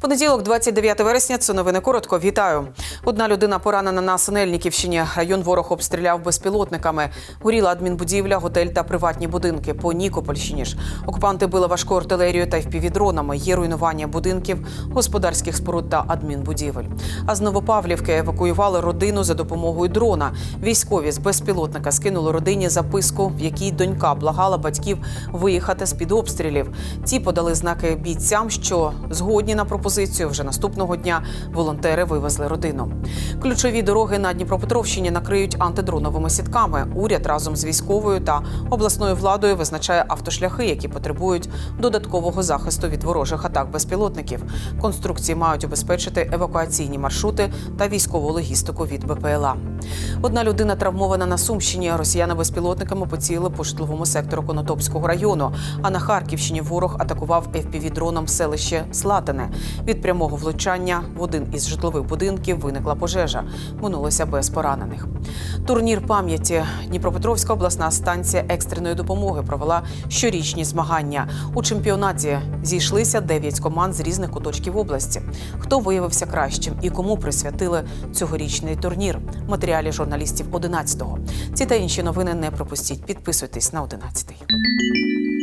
Понеділок, 29 вересня. Це новини коротко. Вітаю. Одна людина поранена на Синельниківщині. Район ворог обстріляв безпілотниками. Горіла адмінбудівля, готель та приватні будинки. По Нікопольщині ж окупанти били важку артилерію та впівдронами. Є руйнування будинків, господарських споруд та адмінбудівель. А з Новопавлівки евакуювали родину за допомогою дрона. Військові з безпілотника скинули родині записку, в якій донька благала батьків виїхати з під обстрілів. Ті подали знаки бійцям, що згодні на пропозицію. Вже наступного дня волонтери вивезли родину. Ключові дороги на Дніпропетровщині накриють антидроновими сітками. Уряд разом з військовою та обласною владою визначає автошляхи, які потребують додаткового захисту від ворожих атак безпілотників. Конструкції мають обезпечити евакуаційні маршрути та військову логістику від БПЛА. Одна людина травмована на Сумщині. Росіяни безпілотниками поцілили по житловому сектору Конотопського району. А на Харківщині ворог атакував FPV-дроном селище Слатине. Від прямого влучання в один із житлових будинків виникла пожежа. Минулося без поранених. Турнір пам'яті Дніпропетровська обласна станція екстреної допомоги провела щорічні змагання. У чемпіонаті зійшлися дев'ять команд з різних куточків області. Хто виявився кращим і кому присвятили цьогорічний турнір? Матеріалі журналістів 11-го. Ці та інші новини не пропустіть. Підписуйтесь на 11-й.